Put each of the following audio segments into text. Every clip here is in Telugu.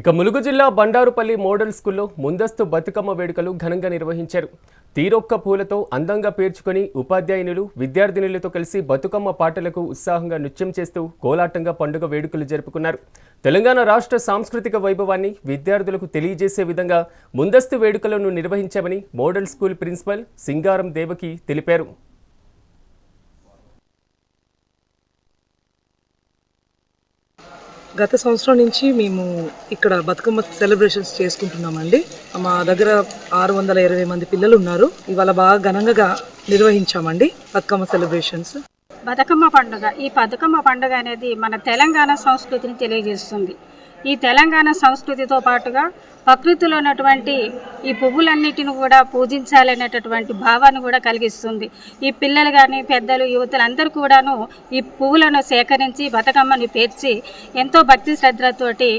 ఇక ములుగు జిల్లా బండారుపల్లి మోడల్ స్కూల్లో ముందస్తు బతుకమ్మ వేడుకలు ఘనంగా నిర్వహించారు. తీరొక్క పూలతో అందంగా పేర్చుకొని ఉపాధ్యాయునులు విద్యార్థినులతో కలిసి బతుకమ్మ పాటలకు ఉత్సాహంగా నృత్యం చేస్తూ కోలాటంగా పండుగ వేడుకలు జరుపుకున్నారు. తెలంగాణ రాష్ట్ర సాంస్కృతిక వైభవాన్ని విద్యార్థులకు తెలియజేసే విధంగా ముందస్తు వేడుకలను నిర్వహించామని model school principal Singaram Devaki తెలిపారు. గత సంవత్సరం నుంచి మేము ఇక్కడ బతుకమ్మ సెలబ్రేషన్స్ చేసుకుంటున్నామండి. మా దగ్గర ఆరు వందల ఇరవై మంది పిల్లలు ఉన్నారు. ఇవాళ బాగా ఘనంగా నిర్వహించామండి బతుకమ్మ సెలబ్రేషన్స్ బతుకమ్మ పండుగ. ఈ బతుకమ్మ పండుగ అనేది మన తెలంగాణ సంస్కృతిని తెలియజేస్తుంది. ఈ తెలంగాణ సంస్కృతితో పాటుగా ప్రకృతిలో ఉన్నటువంటి ఈ పువ్వులన్నిటిని కూడా పూజించాలనేటటువంటి భావాన్ని కూడా కలిగిస్తుంది. ఈ పిల్లలు కానీ పెద్దలు యువతలు అందరూ కూడాను ఈ పువ్వులను సేకరించి బతుకమ్మని పేర్చి ఎంతో భక్తి శ్రద్ధలతోటి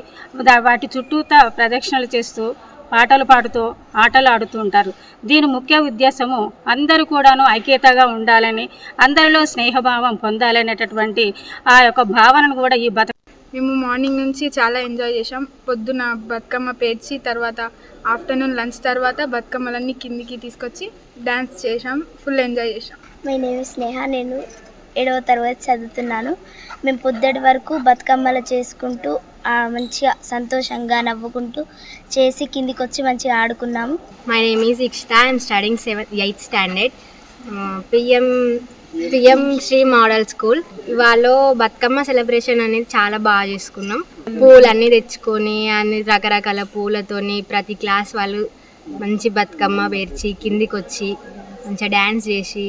వాటి చుట్టూతా ప్రదక్షిణలు చేస్తూ పాటలు పాడుతూ ఆటలు ఆడుతూ ఉంటారు. దీని ముఖ్య ఉద్దేశము అందరూ కూడాను ఐక్యతగా ఉండాలని అందరిలో స్నేహభావం పొందాలనేటటువంటి ఆ యొక్క భావనను కూడా ఈ బతుక మేము మార్నింగ్ నుంచి చాలా ఎంజాయ్ చేసాం పొద్దున బతుకమ్మ పేర్చి తర్వాత ఆఫ్టర్నూన్ లంచ్ తర్వాత బతుకమ్మలన్నీ కిందికి తీసుకొచ్చి డ్యాన్స్ చేసాం ఫుల్ ఎంజాయ్ చేసాం మై నేమ్ స్నేహ నేను ఏడవ తరగతి చదువుతున్నాను. మేము పొద్దుటి వరకు బతుకమ్మలు చేసుకుంటూ ఆ, మంచిగా సంతోషంగా నవ్వుకుంటూ చేసి కిందికి వచ్చి మంచిగా ఆడుకున్నాము. Name is Ikshita. I'm studying seventh, eighth standard. Uh, PM PM Shri model school ఇవాళ బతుకమ్మ సెలబ్రేషన్ అనేది చాలా బాగా చేసుకున్నాం. పూలు అన్నీ తెచ్చుకొని అన్ని రకరకాల పూలతోని ప్రతి క్లాస్ వాళ్ళు మంచి బతుకమ్మ పేర్చి కిందికి వచ్చి మంచిగా డ్యాన్స్ చేసి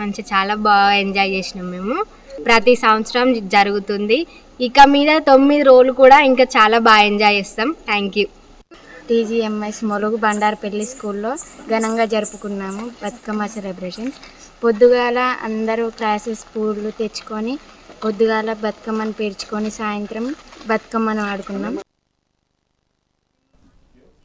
మంచిగా చాలా బాగా ఎంజాయ్ చేసినాం మేము. ప్రతి సంవత్సరం జరుగుతుంది. ఇక మీద తొమ్మిది రోజులు కూడా ఇంకా చాలా బాగా ఎంజాయ్ చేస్తాం. Thank you TGMS Mulugu Bandarapalli స్కూల్లో ఘనంగా జరుపుకున్నాము బతుకమ్మ సెలబ్రేషన్స్. పొద్దుగాల అందరూ క్లాసెస్ పూలు తెచ్చుకొని పొద్దుగాల బతుకమ్మను పేర్చుకొని సాయంత్రం బతుకమ్మను ఆడుకున్నాం.